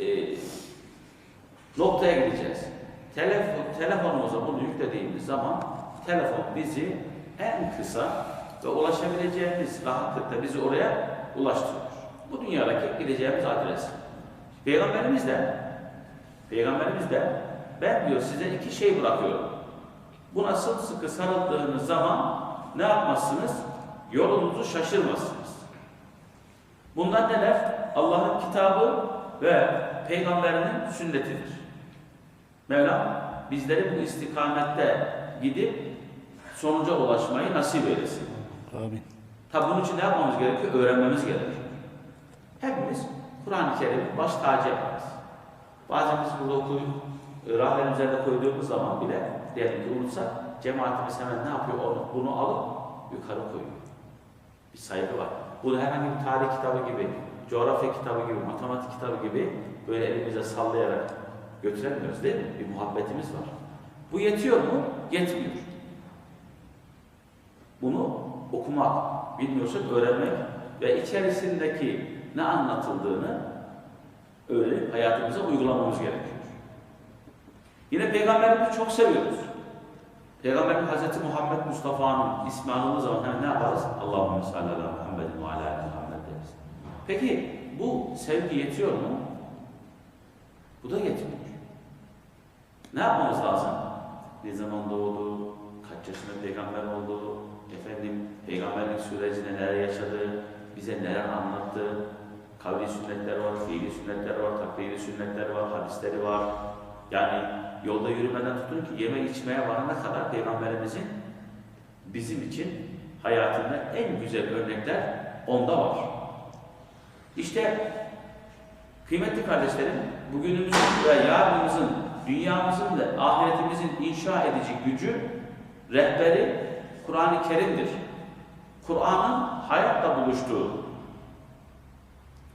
e, noktaya gideceğiz. Telefon, telefonumuza bunu yüklediğimiz zaman telefon bizi en kısa ve ulaşabileceğimiz rahatlıkla bizi oraya ulaştırıyor. Bu dünyadaki gideceğimiz adres. Peygamberimiz de Peygamberimiz de ben diyor size iki şey bırakıyorum. Buna sıkı sarıldığınız zaman ne yapmazsınız? Yolunuzu şaşırmazsınız. Bunlar neler? Allah'ın kitabı ve peygamberinin sünnetidir. Mevlam bizleri bu istikamette gidip sonuca ulaşmayı nasip eylesin. Amin. Tabi bunun için ne yapmamız gerekiyor? Öğrenmemiz gerekiyor. Hepimiz Kur'an-ı Kerim'i baş tacı yaparız. Bazen biz burada okuyup e, rahlerin üzerinde koyduğumuz zaman bile diyelim ki unutsak cemaatimiz hemen ne yapıyor? Onu, bunu alıp yukarı koyuyor. Bir saygı var. Bunu herhangi bir tarih kitabı gibi, coğrafya kitabı gibi, matematik kitabı gibi böyle elimize sallayarak götüremiyoruz değil mi? Bir muhabbetimiz var. Bu yetiyor mu? Yetmiyor. Bunu okumak, bilmiyorsak öğrenmek ve içerisindeki ne anlatıldığını öğrenip hayatımıza uygulamamız gerekiyor. Yine Peygamberimizi çok seviyoruz. Peygamberimiz Hz. Muhammed Mustafa'nın ismi anıldığı zaman hemen ne yaparız? Allahümme salli ala Muhammedin ve deriz. Peki bu sevgi yetiyor mu? Bu da yetmiyor. Ne yapmamız lazım? Ne zaman doğdu, kaç yaşında peygamber oldu, efendim peygamberlik sürecinde neler yaşadı, bize neler anlattı, kavli sünnetler var, fiili sünnetler var, taklidi sünnetler var, hadisleri var. Yani yolda yürümeden tutun ki yeme içmeye varana kadar peygamberimizin bizim için hayatında en güzel örnekler onda var. İşte kıymetli kardeşlerim, bugünümüzün ve yarınımızın, dünyamızın ve ahiretimizin inşa edici gücü, rehberi Kur'an-ı Kerim'dir. Kur'an'ın hayatla buluştuğu.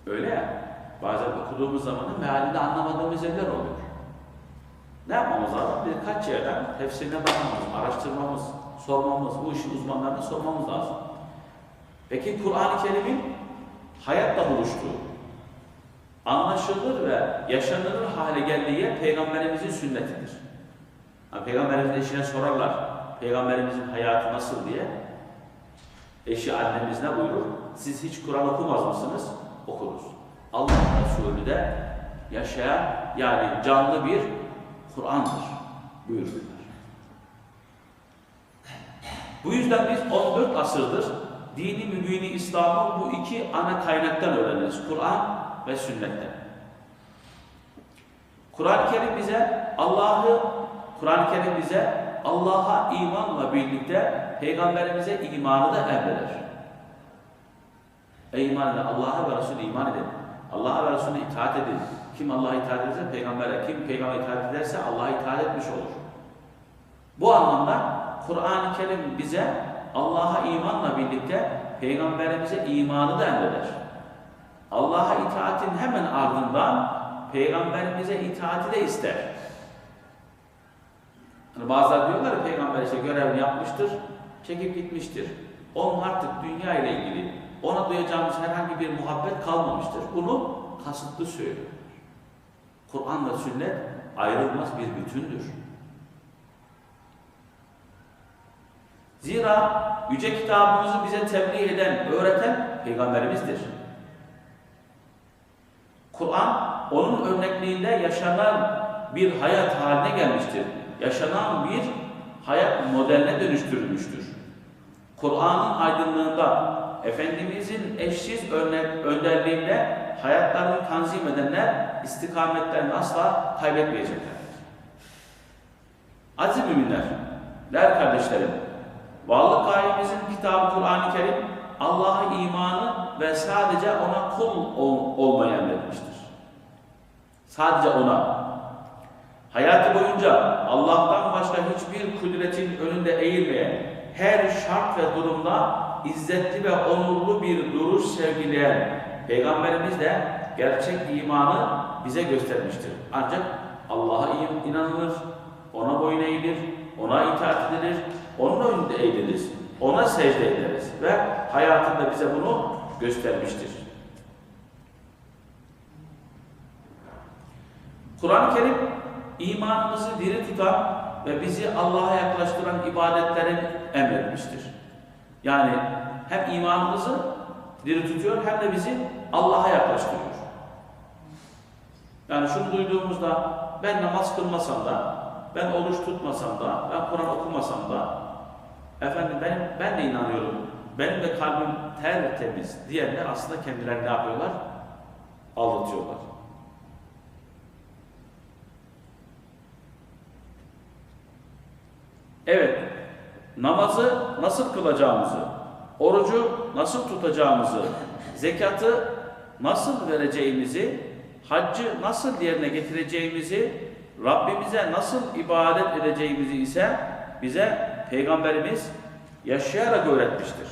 Öyle ya, bazen okuduğumuz zaman da mealinde anlamadığımız yerler oluyor. Ne yapmamız lazım? Birkaç yerden tefsirine bakmamız, araştırmamız, sormamız, bu işin uzmanlarına sormamız lazım. Peki Kur'an-ı Kerim'in hayatla buluştuğu, anlaşılır ve yaşanılır hale geldiği Peygamberimizin sünnetidir. Yani Peygamberimizin eşine sorarlar, Peygamberimizin hayatı nasıl diye. Eşi annemiz ne buyurur? Siz hiç Kur'an okumaz mısınız? Okuruz. Allah Resulü de yaşayan yani canlı bir Kur'an'dır buyururlar. Bu yüzden biz 14 asırdır dini mübini İslam'ı bu iki ana kaynaktan öğreniriz. Kur'an ve sünnetten. Kur'an-ı Kerim bize Allah'ı Kur'an-ı Kerim bize Allah'a imanla birlikte peygamberimize imanı da emreder. Ey iman edin, Allah'a ve Resulüne iman edin. Allah'a ve Resulüne itaat edin. Kim Allah'a itaat ederse peygambere, kim peygambere itaat ederse Allah'a itaat etmiş olur. Bu anlamda Kur'an-ı Kerim bize Allah'a imanla birlikte peygamberimize imanı da emreder. Allah'a itaatin hemen ardından peygamberimize itaati de ister. Hani bazıları diyorlar ya peygamber işte görevini yapmıştır, çekip gitmiştir. Onun artık dünya ile ilgili ona duyacağımız herhangi bir muhabbet kalmamıştır. Bunu kasıtlı söylüyor. Kur'an ve sünnet ayrılmaz bir bütündür. Zira yüce kitabımızı bize tebliğ eden, öğreten peygamberimizdir. Kur'an onun örnekliğinde yaşanan bir hayat haline gelmiştir. Yaşanan bir hayat modeline dönüştürülmüştür. Kur'an'ın aydınlığında Efendimizin eşsiz örnek, önderliğinde hayatlarını tanzim edenler istikametlerini asla kaybetmeyecekler. Aziz müminler, değerli kardeşlerim, varlık gayemizin kitabı Kur'an-ı Kerim Allah'a imanı ve sadece ona kul ol, olmayı emretmiştir. Sadece ona. Hayatı boyunca Allah'tan başka hiçbir kudretin önünde eğilmeyen, her şart ve durumda izzetli ve onurlu bir duruş sergileyen Peygamberimiz de gerçek imanı bize göstermiştir. Ancak Allah'a inanılır, ona boyun eğilir, ona itaat edilir, onun önünde eğiliriz, ona secde ederiz ve hayatında bize bunu göstermiştir. Kur'an-ı Kerim imanımızı diri tutan ve bizi Allah'a yaklaştıran ibadetlerin emretmiştir. Yani hem imanımızı diri tutuyor hem de bizi Allah'a yaklaştırıyor. Yani şunu duyduğumuzda ben namaz kılmasam da, ben oruç tutmasam da, ben Kur'an okumasam da, efendim benim, ben de inanıyorum, benim de kalbim tertemiz diyenler aslında kendilerini ne yapıyorlar? Aldatıyorlar. Evet, namazı nasıl kılacağımızı, orucu nasıl tutacağımızı, zekatı nasıl vereceğimizi, haccı nasıl yerine getireceğimizi, Rabbimize nasıl ibadet edeceğimizi ise bize Peygamberimiz yaşayarak öğretmiştir.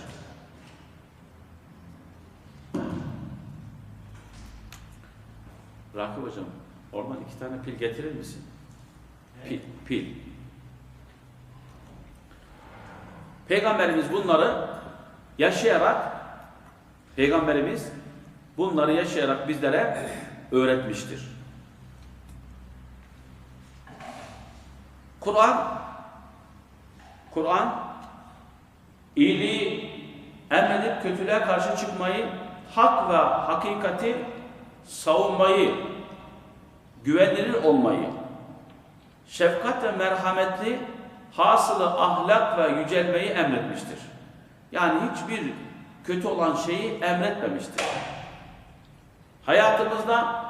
Rakip hocam, oradan iki tane pil getirir misin? Pil, pil. Peygamberimiz bunları yaşayarak, Peygamberimiz bunları yaşayarak bizlere öğretmiştir. Kur'an, Kur'an iyiliği emredip kötülüğe karşı çıkmayı, hak ve hakikati savunmayı, güvenilir olmayı, şefkat ve merhametli hasılı ahlak ve yücelmeyi emretmiştir. Yani hiçbir kötü olan şeyi emretmemiştir. Hayatımızda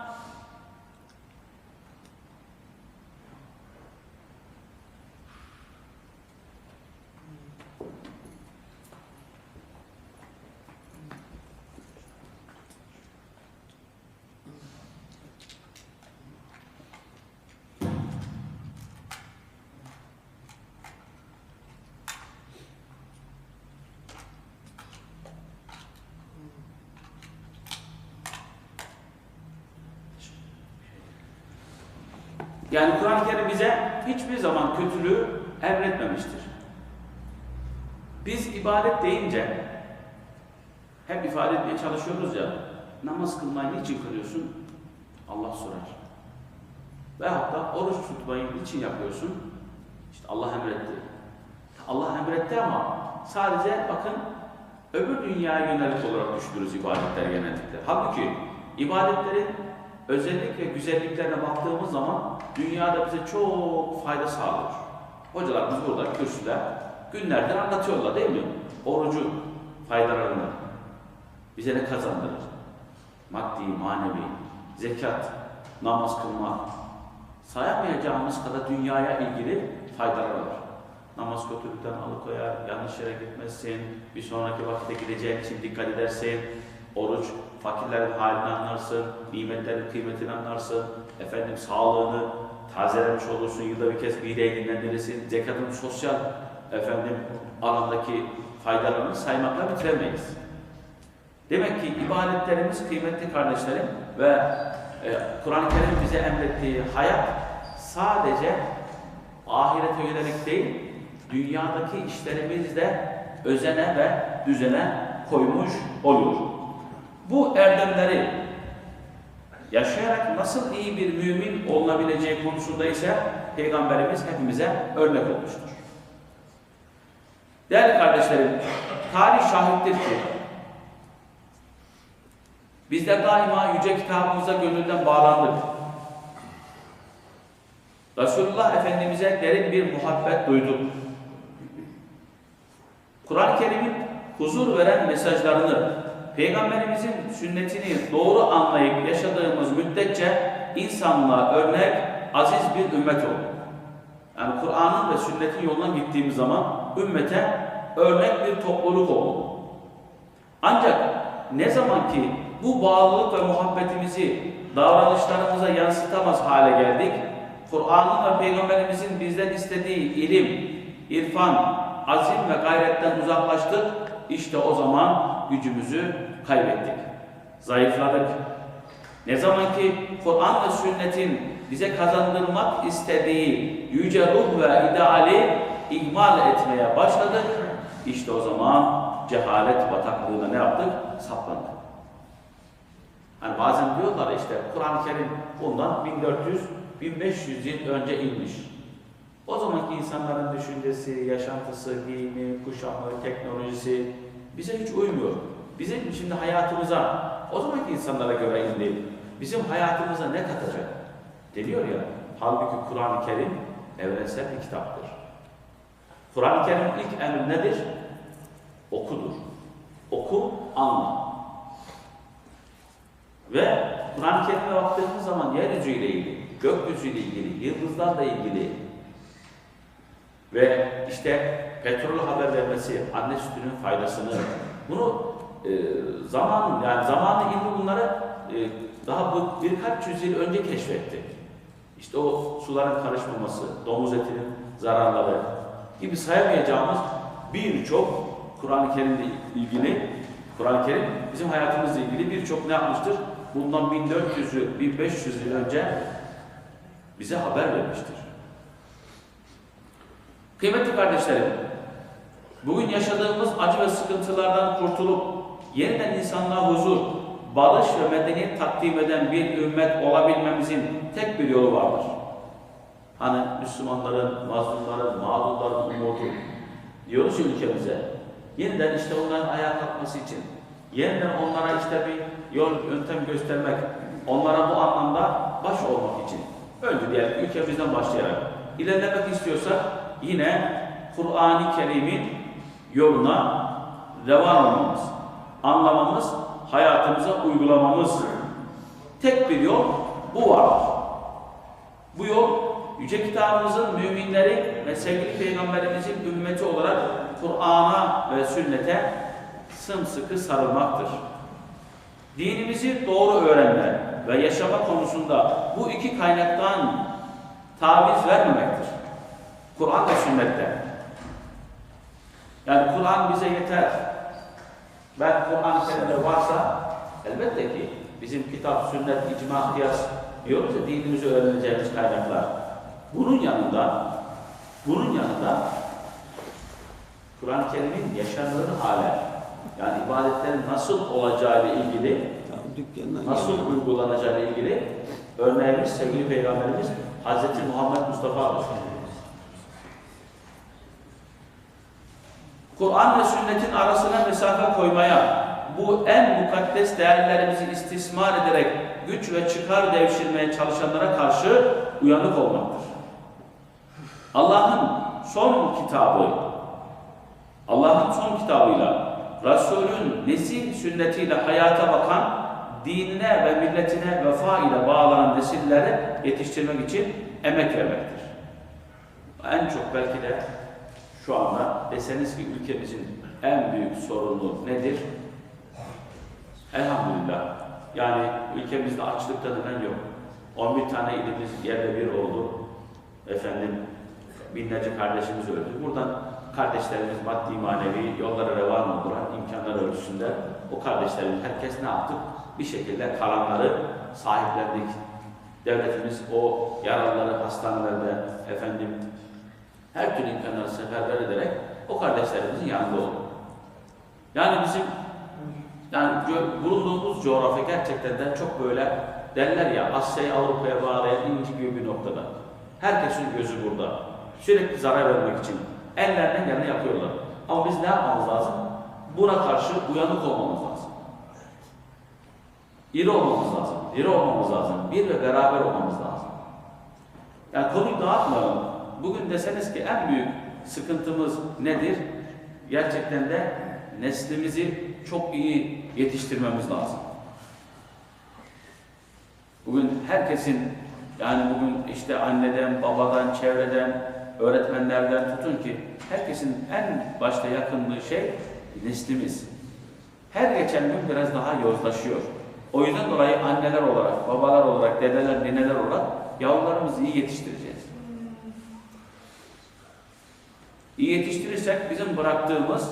Yani Kur'an-ı Kerim bize hiçbir zaman kötülüğü emretmemiştir. Biz ibadet deyince hep ifade etmeye çalışıyoruz ya, namaz kılmayı niçin kılıyorsun? Allah sorar. Veyahut da oruç tutmayı niçin yapıyorsun? İşte Allah emretti. Allah emretti ama sadece bakın öbür dünyaya yönelik olarak düşünürüz ibadetler genellikle. Halbuki ibadetlerin özellik ve güzelliklerine baktığımız zaman dünyada bize çok fayda sağlıyor. Hocalarımız burada kürsüde günlerdir anlatıyorlar değil mi? Orucu faydalarını bize ne kazandırır? Maddi, manevi, zekat, namaz kılma, sayamayacağımız kadar dünyaya ilgili faydalar var. Namaz kötülükten alıkoyar, yanlış yere gitmezsin, bir sonraki vakitte gideceğin için dikkat edersin, oruç, fakirlerin halini anlarsın, nimetlerin kıymetini anlarsın, efendim sağlığını tazelemiş olursun, yılda bir kez mideyi dinlendirirsin, zekatın sosyal efendim alandaki faydalarını saymakla bitiremeyiz. Demek ki ibadetlerimiz kıymetli kardeşlerim ve e, Kur'an-ı Kerim bize emrettiği hayat sadece ahirete yönelik değil, dünyadaki işlerimizde özene ve düzene koymuş olur. Bu erdemleri yaşayarak nasıl iyi bir mümin olunabileceği konusunda ise Peygamberimiz hepimize örnek olmuştur. Değerli kardeşlerim, tarih şahittir ki biz de daima yüce kitabımıza gönülden bağlandık. Resulullah Efendimiz'e derin bir muhabbet duyduk. Kur'an-ı Kerim'in huzur veren mesajlarını, Peygamberimizin sünnetini doğru anlayıp yaşadığımız müddetçe insanlığa örnek, aziz bir ümmet olduk. Yani Kur'an'ın ve sünnetin yolundan gittiğimiz zaman ümmete örnek bir topluluk olduk. Ancak ne zaman ki bu bağlılık ve muhabbetimizi davranışlarımıza yansıtamaz hale geldik, Kur'an'ın ve Peygamberimizin bizden istediği ilim, irfan, azim ve gayretten uzaklaştık, işte o zaman gücümüzü kaybettik. Zayıfladık. Ne zaman ki Kur'an ve sünnetin bize kazandırmak istediği yüce ruh ve ideali ihmal etmeye başladık, işte o zaman cehalet bataklığına ne yaptık? Saplandık. Hani bazen diyorlar işte Kur'an-ı Kerim bundan 1500 yıl önce inmiş. O zamanki insanların düşüncesi, yaşantısı, giyimi, kuşamı, teknolojisi bize hiç uymuyor. Bizim şimdi hayatımıza, o zamanki insanlara göre indi. Bizim hayatımıza ne katacak? Deniyor ya, halbuki Kur'an-ı Kerim evrensel bir kitaptır. Kur'an-ı Kerim'in ilk emri nedir? Okudur. Oku, anla. Ve Kur'an-ı Kerim'e baktığımız zaman yeryüzü ile ilgili, gökyüzü ile ilgili, yıldızlarla ilgili ve işte petrol haber vermesi, anne sütünün faydasını, bunu e, zaman yani zamanı ilmi bunları e, daha bu birkaç yüzyıl önce keşfetti. İşte o suların karışmaması, domuz etinin zararları gibi sayamayacağımız birçok Kur'an-ı Kerim'le ilgili, Kur'an-ı Kerim bizim hayatımızla ilgili birçok ne yapmıştır? Bundan 1400 yıl, 1500 yıl önce bize haber vermiştir. Kıymetli kardeşlerim, bugün yaşadığımız acı ve sıkıntılardan kurtulup yeniden insanlığa huzur, barış ve medeniyet takdim eden bir ümmet olabilmemizin tek bir yolu vardır. Hani Müslümanların, mazlumların, mağdurların umudu diyoruz ülkemize. Yeniden işte onların ayağa kalkması için, yeniden onlara işte bir yol, yöntem göstermek, onlara bu anlamda baş olmak için. Önce diyelim ülkemizden başlayarak ilerlemek istiyorsak yine Kur'an-ı Kerim'in yoluna devam olmamız, anlamamız, hayatımıza uygulamamız. Tek bir yol bu vardır. Bu yol Yüce Kitabımızın müminleri ve sevgili Peygamberimizin ümmeti olarak Kur'an'a ve sünnete sımsıkı sarılmaktır. Dinimizi doğru öğrenme ve yaşama konusunda bu iki kaynaktan taviz vermemektir. Kur'an ve sünnette. Yani Kur'an bize yeter. Ben Kur'an seninle varsa elbette ki bizim kitap, sünnet, icma, kıyas diyoruz ya dinimizi öğreneceğimiz kaynaklar. Bunun yanında bunun yanında Kur'an-ı Kerim'in yaşanır hale yani ibadetlerin nasıl olacağı ile ilgili nasıl uygulanacağı ile ilgili örneğimiz sevgili Peygamberimiz Hz. Muhammed Mustafa'dır. Kur'an ve sünnetin arasına mesafe koymaya, bu en mukaddes değerlerimizi istismar ederek güç ve çıkar devşirmeye çalışanlara karşı uyanık olmaktır. Allah'ın son kitabı, Allah'ın son kitabıyla, Resul'ün nesil sünnetiyle hayata bakan, dinine ve milletine vefa ile bağlanan nesilleri yetiştirmek için emek vermektir. En çok belki de şu anda deseniz ki ülkemizin en büyük sorunu nedir? Elhamdülillah. Yani ülkemizde açlıktan hemen yok. 11 tane ilimiz yerle bir oldu. Efendim binlerce kardeşimiz öldü. Buradan kardeşlerimiz maddi manevi yollara revan oldular. imkanlar ölçüsünde o kardeşlerimiz herkes ne yaptık? Bir şekilde kalanları sahiplendik. Devletimiz o yaralıları hastanelerde efendim her türlü imkanları seferber ederek o kardeşlerimizin yanında oldu. Yani bizim yani bulunduğumuz coğrafya gerçekten de çok böyle derler ya Asya'yı Avrupa'ya bağlayan inci gibi bir noktada. Herkesin gözü burada. Sürekli zarar vermek için ellerinden geleni yapıyorlar. Ama biz ne yapmamız lazım? Buna karşı uyanık olmamız lazım. İri olmamız lazım. Diri olmamız lazım. Bir ve beraber olmamız lazım. Yani konuyu dağıtmayalım. Bugün deseniz ki en büyük sıkıntımız nedir? Gerçekten de neslimizi çok iyi yetiştirmemiz lazım. Bugün herkesin yani bugün işte anneden, babadan, çevreden, öğretmenlerden tutun ki herkesin en başta yakınlığı şey neslimiz. Her geçen gün biraz daha yozlaşıyor. O yüzden dolayı anneler olarak, babalar olarak, dedeler, nineler olarak yavrularımızı iyi yetiştireceğiz. İyi yetiştirirsek bizim bıraktığımız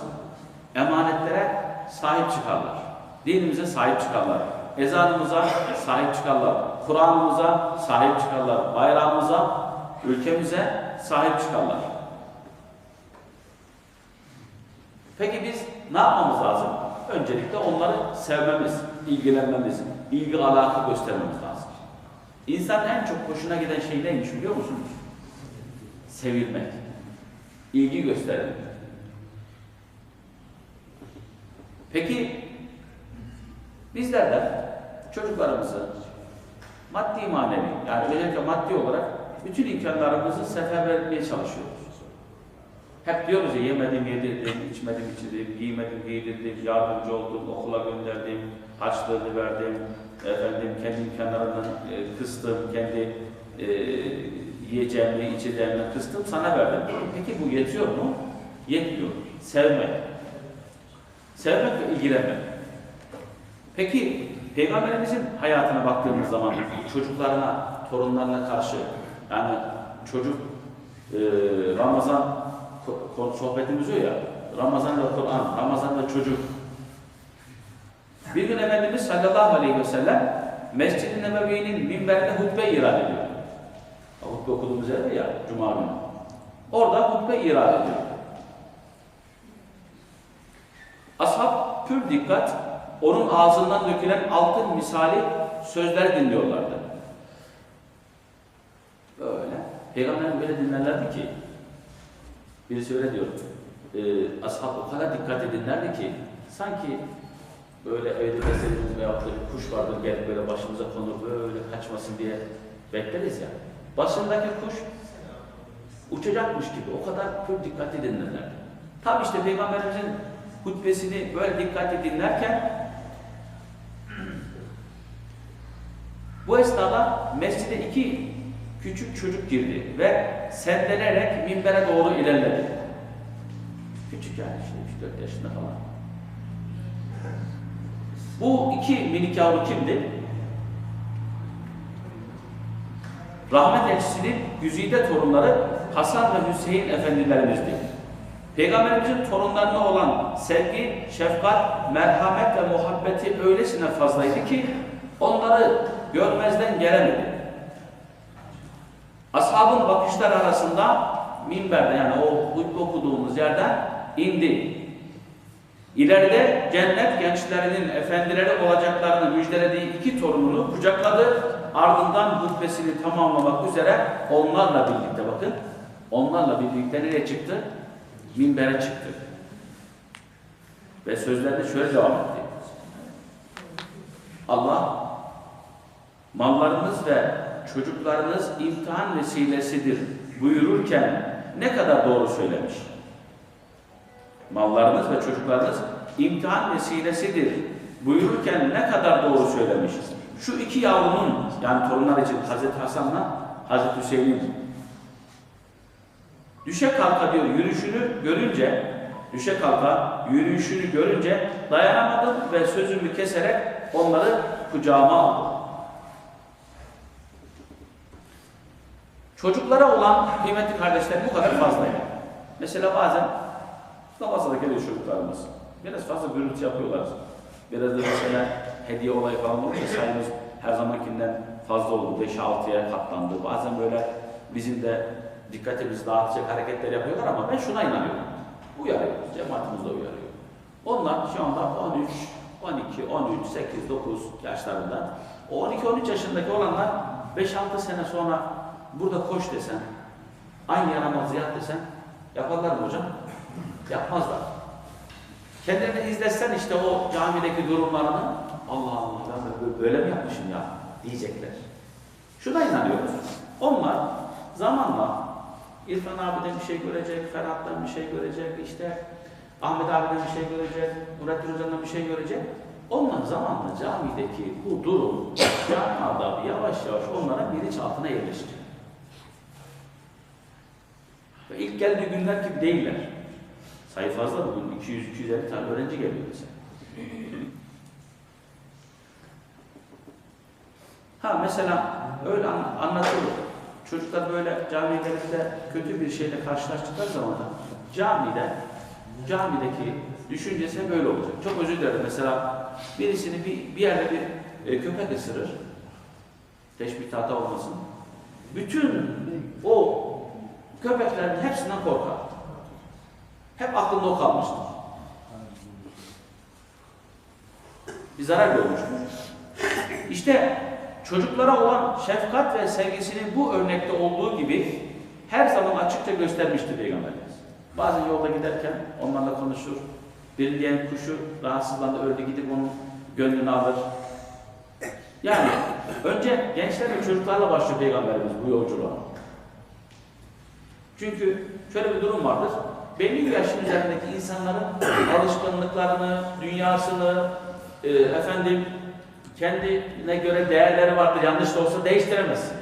emanetlere sahip çıkarlar. Dinimize sahip çıkarlar. Ezanımıza sahip çıkarlar. Kur'an'ımıza sahip çıkarlar. Bayrağımıza, ülkemize sahip çıkarlar. Peki biz ne yapmamız lazım? Öncelikle onları sevmemiz, ilgilenmemiz, ilgi alaka göstermemiz lazım. İnsanın en çok hoşuna giden şey neymiş biliyor musunuz? Sevilmek. İlgi gösterilmek. Peki bizler de çocuklarımızı maddi manevi yani özellikle maddi olarak bütün imkanlarımızı seferber etmeye çalışıyoruz. Hep diyoruz ya yemedim yedirdim, içmedim içirdim, giymedim giydirdim, yardımcı oldum, okula gönderdim, harçlığını verdim, efendim kendi imkanlarından e, kıstım, kendi e, yiyeceğimi, içeceğimi kıstım, sana verdim. Peki bu yetiyor mu? Yetmiyor. Sevmek. Sevmek ve ilgilenmek. Peki Peygamberimizin hayatına baktığımız zaman çocuklarına, torunlarına karşı yani çocuk e, Ramazan sohbetimiz o ya Ramazan ve Kur'an, Ramazan ve çocuk. Bir gün Efendimiz sallallahu aleyhi ve sellem Mescid-i Nebevi'nin minberinde hutbe irad ediyor. Hutbe okuduğumuz yerde ya Cuma günü. Orada hutbe irad ediyor. Ashab pür dikkat onun ağzından dökülen altın misali sözler dinliyorlardı. Böyle. Peygamberin böyle dinlerlerdi ki birisi öyle diyor. E, ashab o kadar dikkat edinlerdi ki sanki böyle evde beslediğimiz veyahut da bir kuş vardır gelip böyle başımıza konur böyle kaçmasın diye bekleriz ya. Başındaki kuş uçacakmış gibi o kadar pür dikkatli dinlerlerdi. Tabi işte Peygamberimizin hutbesini böyle dikkatli dinlerken bu esnada mescide iki küçük çocuk girdi ve sendelenerek minbere doğru ilerledi. Küçük yani işte 3-4 yaşında falan. Bu iki minik yavru kimdi? Rahmet elçisinin güzide torunları Hasan ve Hüseyin efendilerimizdi. Peygamberimizin torunlarına olan sevgi, şefkat, merhamet ve muhabbeti öylesine fazlaydı ki onları görmezden gelemedi. Ashabın bakışlar arasında minberde yani o okuduğumuz yerden indi. İleride cennet gençlerinin efendileri olacaklarını müjdelediği iki torununu kucakladı. Ardından hutbesini tamamlamak üzere onlarla birlikte bakın. Onlarla birlikte nereye çıktı? Minbere çıktı. Ve sözlerinde şöyle devam etti. Allah mallarınız ve çocuklarınız imtihan vesilesidir buyururken ne kadar doğru söylemiş. Mallarınız ve çocuklarınız imtihan vesilesidir buyururken ne kadar doğru söylemiş. Şu iki yavrunun yani torunlar için Hazreti Hasan'la Hazreti Hüseyin'in düşe kalka diyor yürüyüşünü görünce düşe kalka yürüyüşünü görünce dayanamadım ve sözümü keserek onları kucağıma aldım. Çocuklara olan kıymetli kardeşler bu kadar fazla yani. Mesela bazen namazda geliyor çocuklarımız. Biraz fazla gürültü yapıyorlar. Biraz da mesela hediye olayı falan olunca sayımız her zamankinden fazla oldu. 5-6'ya katlandı. Bazen böyle bizim de dikkatimizi dağıtacak hareketler yapıyorlar ama ben şuna inanıyorum. Uyarıyoruz. Cemaatimiz de uyarıyor. Onlar şu anda 13, 12, 13, 8, 9 yaşlarında. O 12-13 yaşındaki olanlar 5-6 sene sonra burada koş desen, aynı yana namazı yap desen yaparlar mı hocam? Yapmazlar. Kendilerini izletsen işte o camideki durumlarını Allah Allah ben böyle mi yapmışım ya diyecekler. Şuna inanıyoruz. Onlar zamanla İrfan abiden bir şey görecek, Ferhat'tan bir şey görecek, işte Ahmet abiden bir şey görecek, Nurettin Hoca'dan bir şey görecek. Onlar zamanla camideki bu durum, cami adabı yavaş yavaş onlara bilinçaltına yerleşecek. Ve ilk geldiği günler gibi değiller. Sayı fazla bugün 200-250 tane öğrenci geliyor mesela. Ha mesela öyle an- anlatılır. Çocuklar böyle camiye gelip de kötü bir şeyle karşılaştıkları zaman camide, camideki düşüncesi böyle olacak. Çok özür dilerim. Mesela birisini bir, bir yerde bir e, köpek ısırır. Teşbih hata olmasın. Bütün o köpeklerin hepsinden korkar. Hep aklında o kalmıştır. Bir zarar görmüştür. İşte çocuklara olan şefkat ve sevgisinin bu örnekte olduğu gibi her zaman açıkça göstermişti Peygamberimiz. Bazen yolda giderken onlarla konuşur. Bir diğer kuşu rahatsızlandı, öldü gidip onun gönlünü alır. Yani önce gençler ve çocuklarla başlıyor Peygamberimiz bu yolculuğa. Çünkü şöyle bir durum vardır. Belli bir yaşın üzerindeki insanların alışkanlıklarını, dünyasını, e, efendim kendine göre değerleri vardır. Yanlış da olsa değiştiremezsin.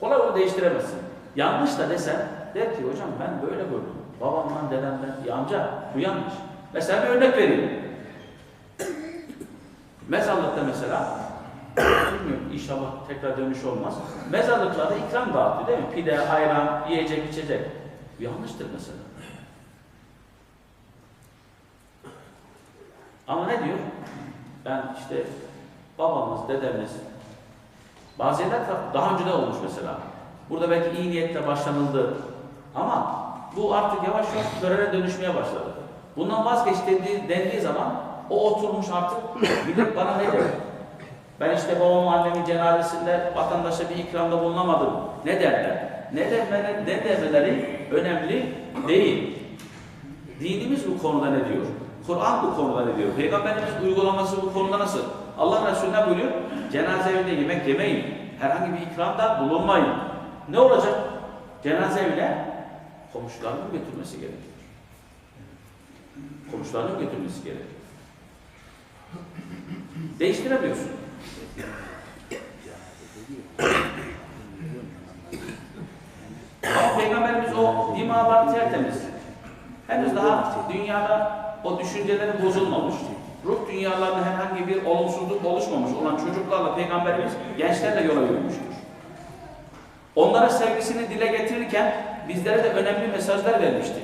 Kolay onu değiştiremezsin. Yanlış da desen der ki hocam ben böyle gördüm. Babamdan, dedemden. Ya amca bu yanlış. Mesela bir örnek vereyim. Mezarlıkta mesela bilmiyorum inşallah tekrar dönüş olmaz. Mezarlıklarda ikram dağıtıyor değil mi? Pide, ayran, yiyecek, içecek. Bu yanlıştır mesela. Ama ne diyor? Ben işte babamız, dedemiz, bazı yerler daha önce de olmuş mesela. Burada belki iyi niyetle başlanıldı. Ama bu artık yavaş yavaş törene dönüşmeye başladı. Bundan vazgeç dendiği, dendiği zaman o oturmuş artık millet bana ne der? Ben işte babamın annemin cenazesinde vatandaşa bir ikramda bulunamadım. Ne derler? Ne demeleri, ne demeleri önemli değil. Dinimiz bu konuda ne diyor? Kur'an bu konuda ne diyor? Peygamberimiz uygulaması bu konuda nasıl? Allah Resulü ne buyuruyor? Cenaze evinde yemek yemeyin. Herhangi bir ikramda bulunmayın. Ne olacak? Cenaze evine komşularının götürmesi gerekiyor. Komşularının götürmesi gerekiyor. Değiştiremiyorsun. Ama Peygamberimiz o dimalar tertemiz. Henüz daha dünyada o düşünceleri bozulmamış. Ruh dünyalarında herhangi bir olumsuzluk oluşmamış olan çocuklarla Peygamberimiz gençlerle yola yürümüştür. Onlara sevgisini dile getirirken bizlere de önemli mesajlar vermişti.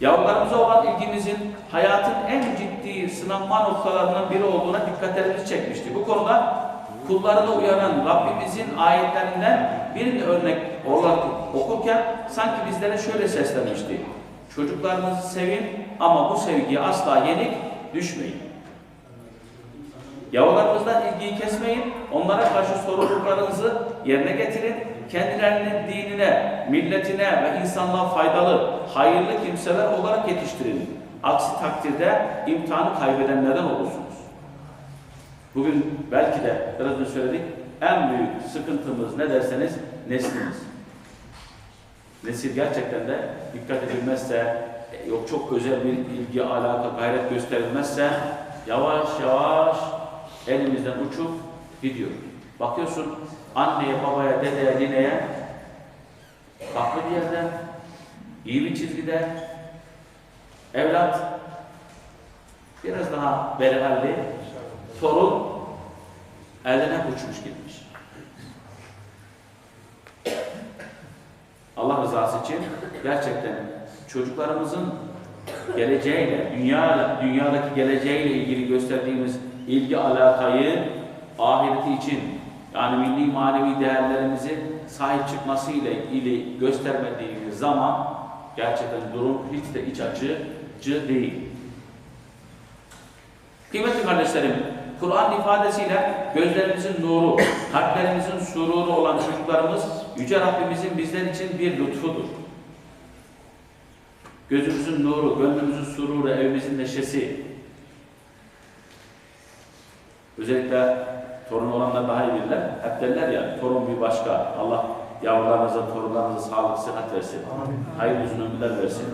Yavrularımıza olan ilgimizin hayatın en ciddi sınanma noktalarından biri olduğuna dikkatlerimizi çekmişti. Bu konuda kullarını uyaran Rabbimizin ayetlerinden birini örnek olarak okurken sanki bizlere şöyle seslenmişti. Çocuklarınızı sevin ama bu sevgiye asla yenik düşmeyin. Yavrularınızdan ilgiyi kesmeyin, onlara karşı sorumluluklarınızı yerine getirin, kendilerini dinine, milletine ve insanlığa faydalı, hayırlı kimseler olarak yetiştirin. Aksi takdirde imtihanı kaybedenlerden olursunuz. Bugün belki de biraz önce söyledik, en büyük sıkıntımız ne derseniz neslimiz. Nesil gerçekten de dikkat edilmezse, yok çok özel bir ilgi, alaka, gayret gösterilmezse yavaş yavaş elimizden uçup gidiyor. Bakıyorsun anneye, babaya, dedeye, nineye farklı bir yerde, iyi bir çizgide, evlat biraz daha berhalli, torun elden uçmuş gitmiş. Allah rızası için gerçekten çocuklarımızın geleceğiyle, dünya, dünyadaki geleceğiyle ilgili gösterdiğimiz ilgi alakayı ahireti için yani milli manevi değerlerimizi sahip çıkması ile ilgili göstermediğimiz zaman gerçekten durum hiç de iç açıcı değil. Kıymetli kardeşlerim, Kur'an ifadesiyle gözlerimizin nuru, kalplerimizin sururu olan çocuklarımız Yüce Rabbimizin bizler için bir lütfudur. Gözümüzün nuru, gönlümüzün sururu, evimizin neşesi. Özellikle torun olanlar daha iyi bilirler. Hep derler ya, torun bir başka. Allah yavrularınıza, torunlarınıza sağlık, sıhhat versin. Hayırlı uzun ömürler versin.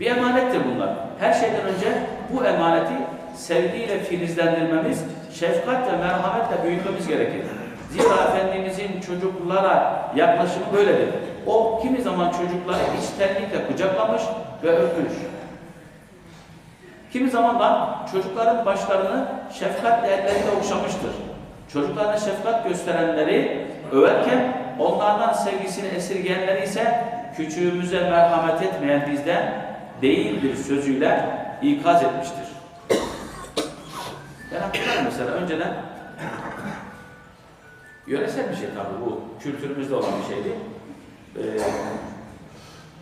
Bir emanettir bunlar. Her şeyden önce bu emaneti sevgiyle filizlendirmemiz, şefkat ve merhametle büyütmemiz gerekir. Zira Efendimizin çocuklara yaklaşımı böyledir. O kimi zaman çocukları içtenlikle kucaklamış ve öpmüş. Kimi zaman da çocukların başlarını şefkatle elleriyle okşamıştır. Çocuklarına şefkat gösterenleri överken onlardan sevgisini esirgeyenleri ise küçüğümüze merhamet etmeyen bizden değildir sözüyle ikaz etmiştir. Ben hatırlarım mesela önceden yöresel bir şey tabii bu kültürümüzde olan bir şeydi. Ee,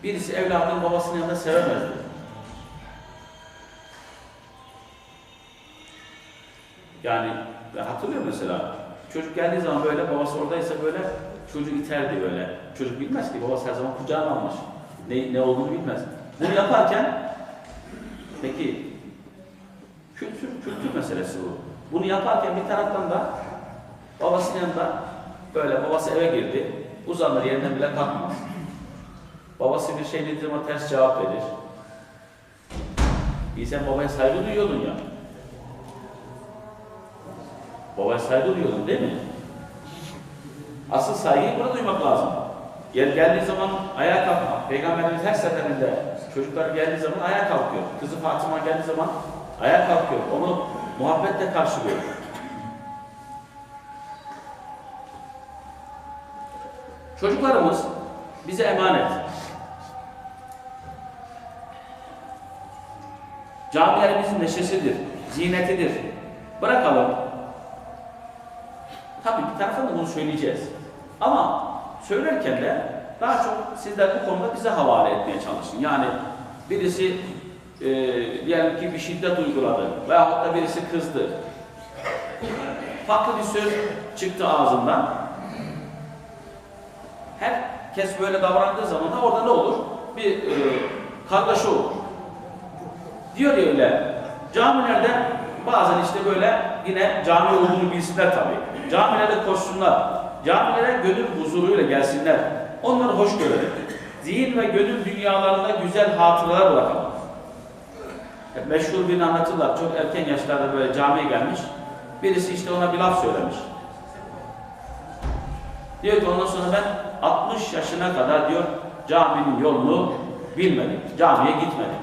birisi evladının babasının yanında sevemezdi. Yani ben hatırlıyorum mesela. Çocuk geldiği zaman böyle babası oradaysa böyle çocuk iterdi böyle. Çocuk bilmez ki babası her zaman kucağına almış. Ne, ne olduğunu bilmez. Bunu yaparken peki kültür, kültür meselesi bu. Bunu yaparken bir taraftan da babasının yanında böyle babası eve girdi. Uzanır yerinden bile kalkmaz. Babası bir şey dediği zaman ters cevap verir. İyi sen babaya saygı duyuyordun ya. Babaya saygı duyuyordun değil mi? Asıl saygıyı burada duymak lazım. Yer geldiği zaman ayağa kalkmak. Peygamberimiz her seferinde çocuklar geldiği zaman ayağa kalkıyor. Kızı Fatıma geldiği zaman ayağa kalkıyor. Onu muhabbetle karşılıyor. Çocuklarımız bize emanet. Camilerimizin neşesidir, zinetidir. Bırakalım. Tabii bir taraftan da bunu söyleyeceğiz. Ama söylerken de daha çok sizler bu konuda bize havale etmeye çalışın. Yani birisi e, diyelim ki bir şiddet uyguladı veyahut da birisi kızdı. Farklı bir söz çıktı ağzından. Herkes böyle davrandığı zaman da orada ne olur? Bir e, kargaşa olur. Diyor ya öyle, camilerde bazen işte böyle yine cami olduğunu bilsinler tabii. Camilerde koşsunlar, camilere gönül huzuruyla gelsinler. Onları hoş görelim. Zihin ve gönül dünyalarında güzel hatıralar bırakalım. Hep meşhur birini anlatırlar. Çok erken yaşlarda böyle camiye gelmiş. Birisi işte ona bir laf söylemiş. Diyor ki ondan sonra ben 60 yaşına kadar diyor caminin yolunu bilmedim. Camiye gitmedim.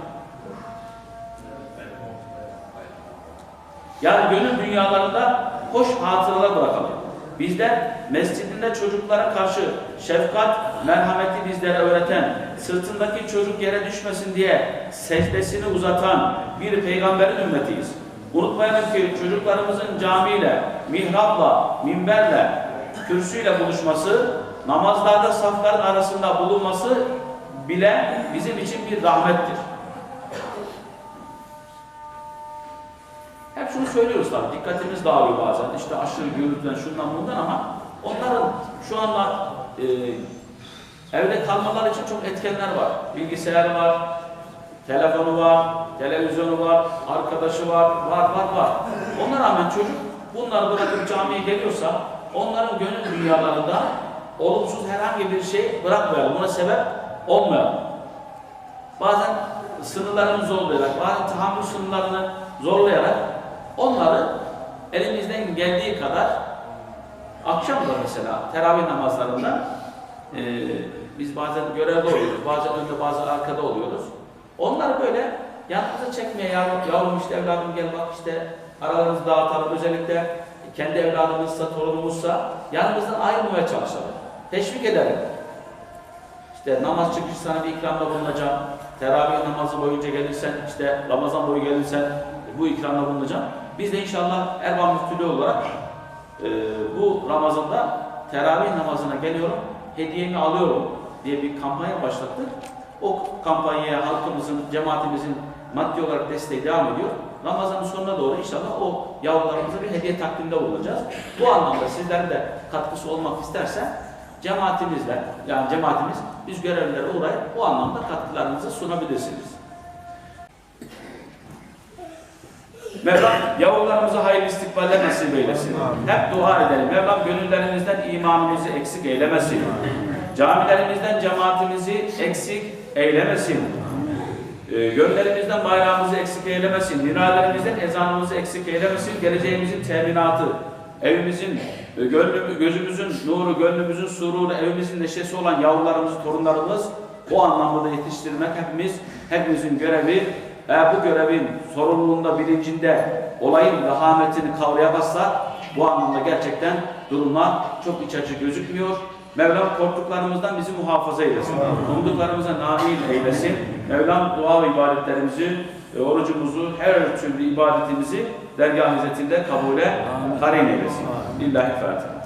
Yani gönül dünyalarında hoş hatıralar bırakalım. Bizler mescidinde çocuklara karşı şefkat, merhameti bizlere öğreten, sırtındaki çocuk yere düşmesin diye secdesini uzatan bir peygamberin ümmetiyiz. Unutmayalım ki çocuklarımızın camiyle, mihrapla, minberle, kürsüyle buluşması, namazlarda safların arasında bulunması bile bizim için bir rahmettir. Hep şunu söylüyoruz tabii, dikkatimiz dağılıyor bazen. İşte aşırı gürültüden, şundan bundan ama onların şu anda e, evde kalmaları için çok etkenler var. Bilgisayarı var, telefonu var, televizyonu var, arkadaşı var, var var var. Ona rağmen çocuk bunları bırakıp camiye geliyorsa onların gönül dünyalarında olumsuz herhangi bir şey bırakmayalım. Buna sebep olmayalım. Bazen sınırlarını zorlayarak, bazen tahammül sınırlarını zorlayarak onları elimizden geldiği kadar akşam da mesela teravih namazlarında e, biz bazen görevde oluyoruz, bazen önde bazen arkada oluyoruz. Onları böyle yanımıza çekmeye yavrum, yavrum işte evladım gel bak işte aralarımızı dağıtalım özellikle kendi evladımızsa, torunumuzsa yanımızdan ayrılmaya çalışalım. Teşvik edelim. İşte namaz çıkışı sana bir ikramda bulunacağım. Teravih namazı boyunca gelirsen, işte Ramazan boyu gelirsen bu ikramda bulunacağım. Biz de inşallah Erban Müftülüğü olarak e, bu Ramazan'da teravih namazına geliyorum, hediyemi alıyorum diye bir kampanya başlattık. O kampanyaya halkımızın, cemaatimizin maddi olarak desteği devam ediyor. Ramazanın sonuna doğru inşallah o yavrularımıza bir hediye takdimde bulunacağız. Bu anlamda sizlerin de katkısı olmak isterse cemaatimizle, yani cemaatimiz biz görevlilere uğrayıp bu anlamda katkılarınızı sunabilirsiniz. Mevlam yavrularımıza hayırlı istikballer nasip eylesin. Hep dua edelim. Mevlam gönüllerimizden imanımızı eksik eylemesin. Camilerimizden cemaatimizi eksik eylemesin. Ee, gönüllerimizden bayrağımızı eksik eylemesin. Minarelerimizden ezanımızı eksik eylemesin. Geleceğimizin teminatı, evimizin, e, gönlüm, gözümüzün nuru, gönlümüzün sururu, evimizin neşesi olan yavrularımız, torunlarımız bu anlamda da yetiştirmek hepimiz, hepimizin görevi. Eğer bu görevin sorumluluğunda, bilincinde olayın vehametini kavrayamazsak bu anlamda gerçekten durumlar çok iç açı gözükmüyor. Mevlam korktuklarımızdan bizi muhafaza eylesin. Umduklarımıza nail eylesin. Mevlam dua ve ibadetlerimizi, e, orucumuzu, her türlü ibadetimizi dergah hizmetinde kabule karin eylesin. Lillahi Fatiha.